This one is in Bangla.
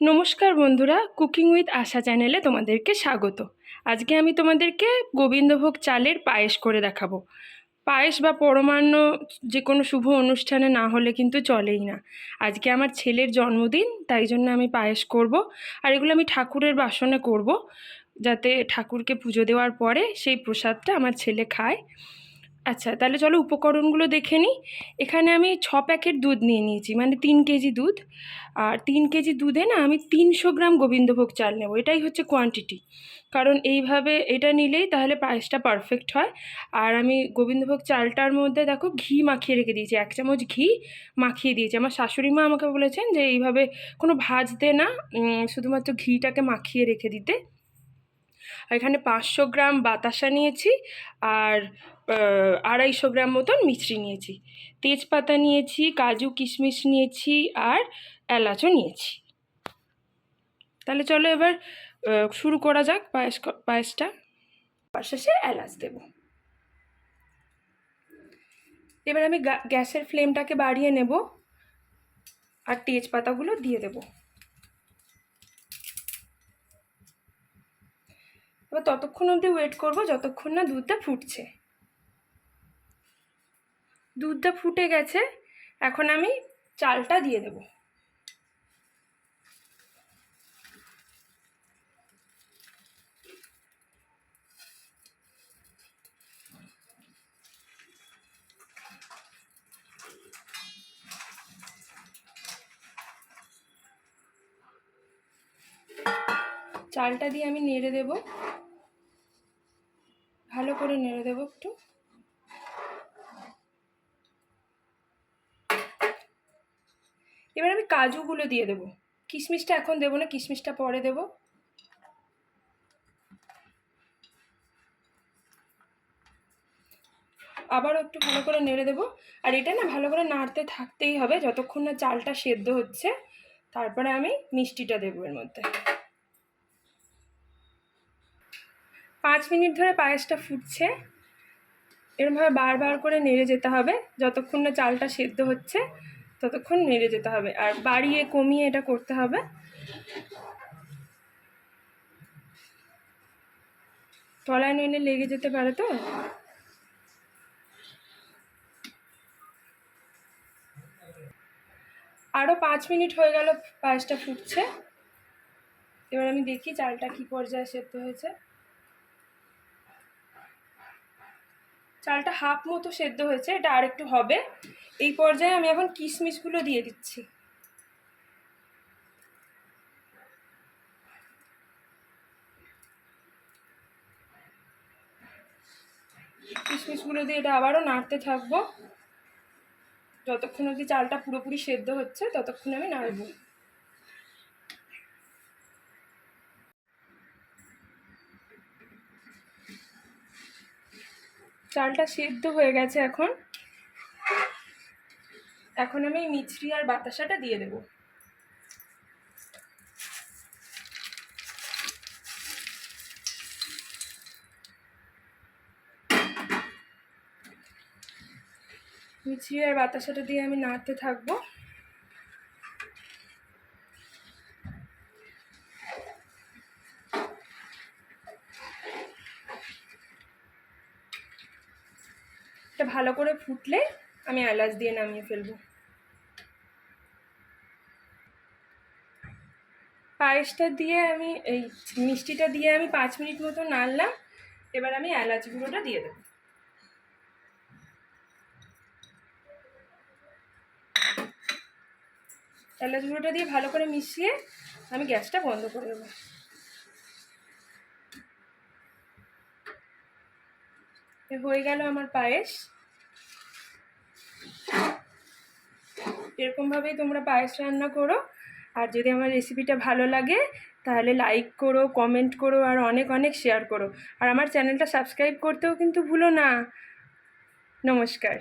নমস্কার বন্ধুরা, কুকিং উইথ আশা চ্যানেলে তোমাদেরকে স্বাগত। আজকে আমি তোমাদেরকে গোবিন্দভোগ চালের পায়েস করে দেখাবো। পায়েস বা পরমান্ন যে কোনো শুভ অনুষ্ঠানে না হলে কিন্তু চলেই না। আজকে আমার ছেলের জন্মদিন, তাই জন্য আমি পায়েস করব। আর এগুলো আমি ঠাকুরের বাসনে করব, যাতে ঠাকুরকে পুজো দেওয়ার পরে সেই প্রসাদটা আমার ছেলে খায়। আচ্ছা তাহলে চলো উপকরণগুলো দেখে নিই। এখানে আমি ছ প্যাকেট দুধ নিয়ে নিয়েছি মানে তিন কেজি দুধ। আর তিন কেজি দুধে না আমি তিনশো গ্রাম গোবিন্দভোগ চাল নেব, এটাই হচ্ছে কোয়ান্টিটি কারণ এইভাবে এটা নিলেই তাহলে পায়েসটা পারফেক্ট হয়। আর আমি গোবিন্দভোগ চালটার মধ্যে দেখো ঘি মাখিয়ে রেখে দিয়েছি, এক চামচ ঘি মাখিয়ে দিয়েছি। আমার শাশুড়ি মা আমাকে বলেছেন যে এইভাবে কোনো ভাজতে না শুধুমাত্র ঘিটাকে মাখিয়ে রেখে দিতে। আর এখানে পাঁচশো গ্রাম বাতাসা নিয়েছি আর আড়াইশো গ্রাম মতন মিছরি নিয়েছি। তেজপাতা নিয়েছি, কাজু কিশমিশ নিয়েছি আর এলাচও নিয়েছি। তাহলে চলো এবার শুরু করা যাক পায়েস পায়েসটা। শেষে এলাচ দেব। এবার আমি গ্যাসের ফ্লেমটাকে বাড়িয়ে নেব আর তেজপাতাগুলো দিয়ে দেবো। এবার ততক্ষণ অবধি ওয়েট করব, যতক্ষণ না দুধটা ফুটছে। দুধটা ফুটে গেছে, এখন আমি চালটা দিয়ে দেব। চালটা দিয়ে আমি নেড়ে দেব। করে নেড়ে দেবো একটু। এবার আমি কাজুগুলো দিয়ে দেবো। কিশমিশটা এখন দেবো না, কিশমিশটা পরে দেবো। আবারও একটু ভালো করে নেড়ে দেবো। আর এটা না ভালো করে নাড়তে থাকতেই হবে, যতক্ষণ না চালটা সেদ্ধ হচ্ছে। তারপরে আমি মিষ্টিটা দেবো এর মধ্যে। পাঁচ মিনিট ধরে পায়েসটা ফুটছে। এরমভাবে বারবার করে নেড়ে যেতে হবে। যতক্ষণ না চালটা সেদ্ধ হচ্ছে, ততক্ষণ নেড়ে যেতে হবে। আর বাড়িয়ে কমিয়ে এটা করতে হবে। তলায় নইলে লেগে যেতে পারে তো? আরও পাঁচ মিনিট হয়ে গেল পায়েসটা ফুটছে। এবার আমি দেখি চালটা কী পর্যায়ে সেদ্ধ হয়েছে। চালটা হাফ মতো সেদ্ধ হয়েছে, এটা আর একটু হবে। এই পর্যায়ে আমি এখন কিশমিশগুলো দিয়ে দিচ্ছি। কিশমিশগুলো দিয়ে এটা আবারও নাড়তে থাকব। যতক্ষণ অবধি চালটা পুরোপুরি সেদ্ধ হচ্ছে, ততক্ষণ আমি নাড়বো। চালটা সেদ্ধ হয়ে গেছে এখন। এখন আমি মিছরি আর বাতাসাটা দিয়ে দেব। মিছরি আর বাতাসাটা দিয়ে আমি নাড়তে থাকব। এটা ভালো করে ফুটলে আমি এলাচ দিয়ে নামিয়ে ফেলব। পায়েসটা দিয়ে আমি, এই মিষ্টিটা দিয়ে আমি পাঁচ মিনিট মতো নাড়লাম, এবার আমি এলাচ গুঁড়োটা দিয়ে দেবো। এলাচ গুঁড়োটা দিয়ে ভালো করে মিশিয়ে আমি গ্যাসটা বন্ধ করে দেবো। হয়ে গেল আমার পায়েস। এরকমভাবেই তোমরা পায়েস রান্না করো। আর যদি আমার রেসিপিটা ভালো লাগে, তাহলে লাইক করো কমেন্ট করো, আর অনেক অনেক শেয়ার করো। আর আমার চ্যানেলটা সাবস্ক্রাইব করতেও কিন্তু ভুলো না। নমস্কার।